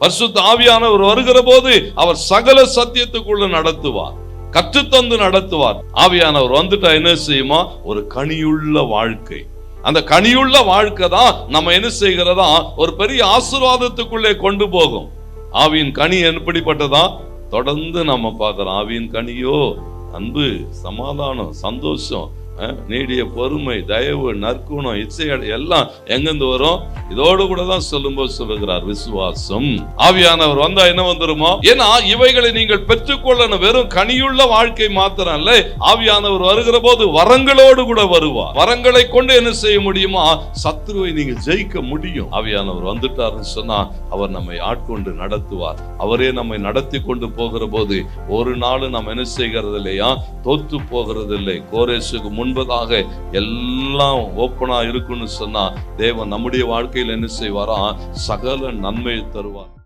பரிசுத்த ஆவியானவர் வருகிற போது அவர் சகல சத்தியத்துக்குள்ள நடத்துவார் கற்றுத்தந்து நடத்துவார். ஆவியானவர் வந்துட்டா என்ன செய்யுமா? ஒரு கனியுள்ள வாழ்க்கை. அந்த கனியுள்ள வாழ்க்கை தான் நம்ம என்ன செய்கிறதா? ஒரு பெரிய ஆசிர்வாதத்துக்குள்ளே கொண்டு போகும். ஆவியின் கனி எப்படிப்பட்டதா? தொடர்ந்து நம்ம பார்க்கிறோம். ஆவியின் கனியோ? அன்பு சமாதானம் சந்தோஷம். நீடிய பொறுமை தயவு நற்குணம் இச்சைகள் எல்லாம் எங்கிருந்து வரும்? இதோடு கூட தான் சொல்லும்போது சொல்லுகிறார் விசுவாசம். ஆவியானவர் வந்தா என்ன வந்துருமோ? ஏன்னா இவைகளை நீங்கள் பெற்றுக்கொள்ளணும். வெறும் கனியுள்ள வாழ்க்கை மாத்திரம் அல்ல ஆவியானவர் வருகிற போது வரங்களோடு கூட வருவார். வரங்களை கொண்டு என்ன செய்ய முடியுமா சத்துருவை நீங்க ஜெயிக்க முடியும். ஆவியானவர் வந்துட்டாருன்னு சொன்னா அவர் நம்மை ஆட்கொண்டு நடத்துவார். அவரே நம்மை நடத்தி கொண்டு போகிற போது ஒரு நாள் நம்ம என்ன செய்கிறது இல்லையா தோத்து போகிறது இல்லை கோரேசுக்கு முன் முன்பதாக எல்லாம் ஓப்பனா இருக்குன்னு சொன்னா தேவன் நம்முடைய வாழ்க்கையில் என்ன செய்வாரா? சகல நன்மையை தருவார்.